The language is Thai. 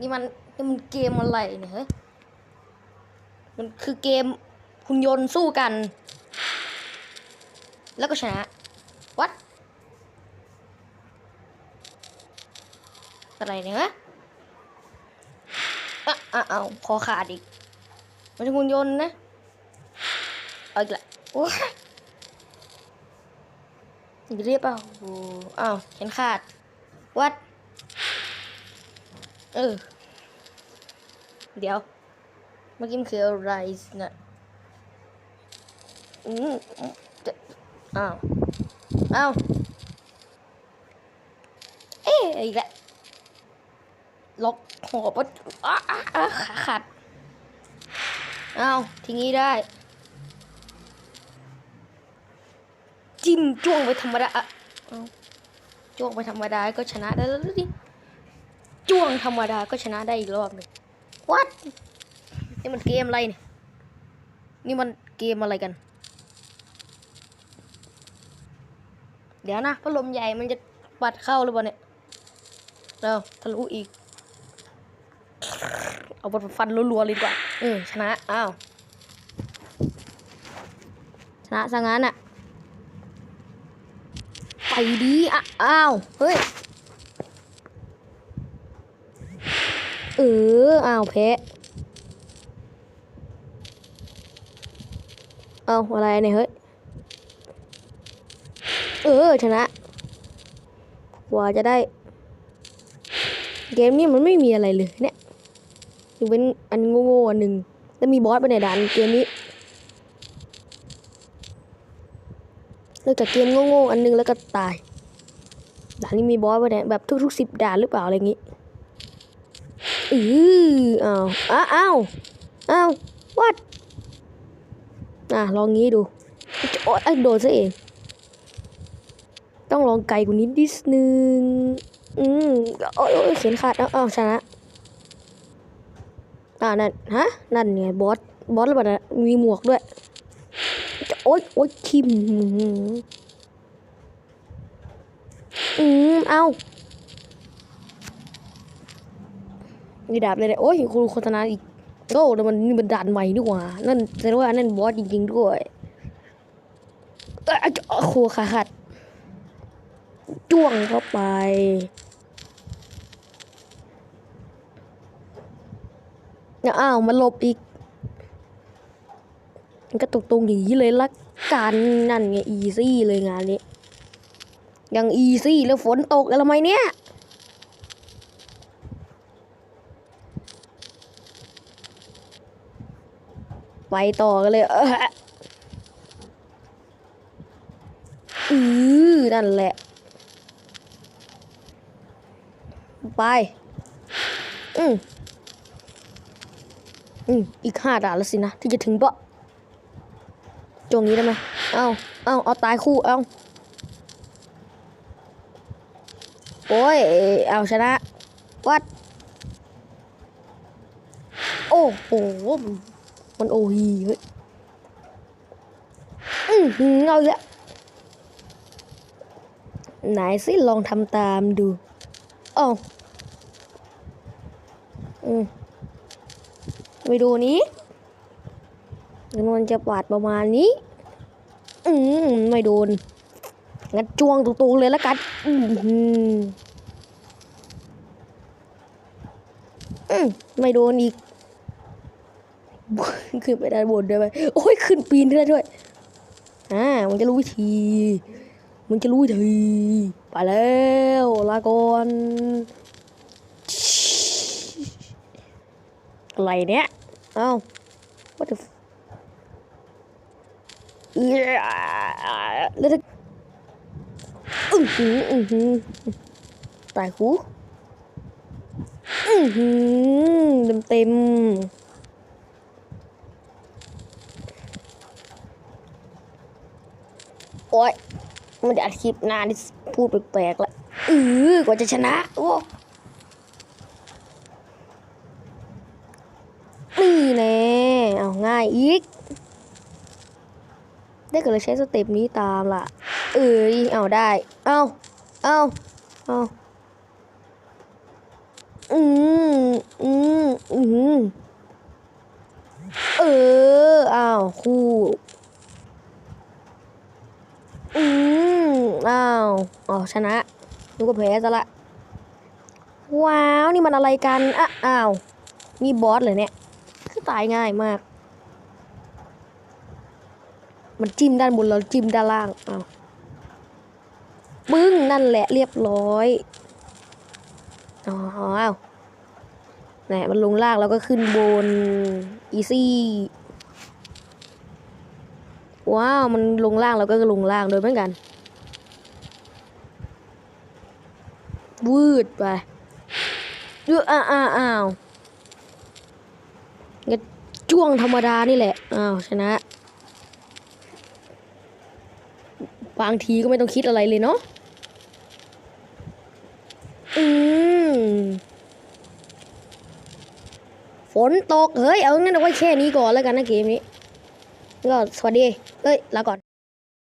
นี่มันนี่มันเกมอะไรเนี่ยเฮ้ย มันคือเกมหุ่นยนต์สู้กัน แล้วก็ชนะ วัดอะไรเนี่ยฮะอะอะเอาคอขาดอีก มันจะหุ่นยนต์นะ เอาอีกละโอ้ยอีกเรียบเปล่าอ้อ้าวแขนขาด วัด เออ เดี๋ยว เมื่อกี้มันคืออะไรนะอืมจะอ้าวอ้าวเอ๊ะอีกแล้วล็อกหัวปะอ้าอ้าอ้าขาขาดอ้าวทีนี้ได้ จิ้มจ้วงไปธรรมดาอะเอาจ้วงไปธรรมดาก็ชนะได้แล้วดิ จ้วงธรรมดาก็ชนะได้อีกรอบหนึ่งวัดนี่มันเกมอะไรเนี่ยนี่มันเกมอะไรกัน เดี๋ยวนะพัดลมใหญ่มันจะปัดเข้าหรือเปล่าเนี่ยเราทะลุอีก เอาบทฟันรัวๆเลยดีกว่าเออชนะอ้าวชนะซะงั้นอะไปดีอะอ้าวเฮ้ย เอออ้าวแพ้เอาอะไรเนี่ยเฮ้ย เออชนะ กว่าจะได้ เกมนี้มันไม่มีอะไรเลยเนี่ยอยกเว้นอันโง่ๆอันหนึ่งแล้วมีบอสไปในด่านเกมนี้เลิกจากเกมโง่ๆอันหนึงแล้วก็ตาย ด่านนี้มีบอสไปเนี่ยแบบทุกๆสิบด่านหรือเปล่าอะไรอย่างงี้ อืออ้าวอ้าวอ้าวอ้าววัดอะลองงี้ดูโอ๊ยไอ้โดนซะเอง ต้องลองไกลกว่านี้นิดนึง อืมโอ้ยโอ้ยเขียนขาดเอาเอาชนะอ่านั่นฮะ นั่นไงบอส บอสแล้วแบบมีหมวกด้วย โอ๊ยโอ๊ยคิมอืมเอา มีดาบเลยเลยโอ้ยครูโฆษณาอีกโอ้แต่มันนี่มันด่านใหม่ดีกว่า นั่นแสดงว่านั่นบอสจริงๆด้วยเอ้ยเอครูขาหัดจ้วงเข้าไปเนี่ยอ้าวมาหลบอีกมันก็ตรงๆอย่างนี้เลยละกันนั่นไงอีซี่เลยงานนี้ยังอีซี่แล้วฝนตกแล้วทำไมเนี่ย ไปต่อกันเลย เอออือนั่นแหละ ไป อืมอืมอีกห้าด่านแล้วสินะ ที่จะถึงปะจงนี้ได้ไหมเอาเอาเอาตายคู่ เอาโอ้ย เอาชนะ วัด โอ้โห มันโอฮีเฮ้ยอือหือเอาล้วไหนสิลองทำตามดูเอ้าอืมไปดูนี้มันจะปาดประมาณนี้ อืมไม่โดน งั้นจ้วงตรงๆเลยแล้วกัน อือหืออืมไม่โดนอีก ขึ้นไปด้านบนได้ไหมโอ้ยขึ้นปีนได้ด้วยอ่ามันจะรู้วิธี มันจะรู้วิธีไปแล้วลาก่อนอะไรเนี่ยเอ้า what the แล้วถ้าอือหืออือหือตายหูอือหือเต็มเต็ม โอ้ยมันจะอัดคลิปนานที่พูดแปลกๆละเออกว่าจะชนะ โอ้นี่แน่เอาง่ายอีก ได้ก็เลยใช้สเต็ปนี้ตามล่ะ เอ้ยเอาได้ เอาเอาเอาอืมมเอออ้าวคู่ อืมอ้าว อ๋อชนะนึกว่าแพ้ซะละ ว้าว นี่มันอะไรกันอะอ้าว มีบอสเลยเนี่ย คือตายง่ายมาก มันจิ้มด้านบนแล้วจิ้มด้านล่างอ้าวปึ้งนั่นแหละเรียบร้อย อ๋ออ้าวแหนมันลงล่างแล้วก็ขึ้นบน อีซี่ ว้าว มันลงล่างแล้วก็ลงล่างโดยเหมือนกัน วืดไปเอออ้าวอ้าวอ้าวงั้นจ้วงธรรมดานี่แหละ อ้าว ชนะ บางทีก็ไม่ต้องคิดอะไรเลยเนาะ อืม ฝนตก เฮ้ย เอางั้นเอาไว้แค่นี้ก่อนแล้วกันนะเกมนี้ ก็สวัสดี เอ้ย ลาก่อน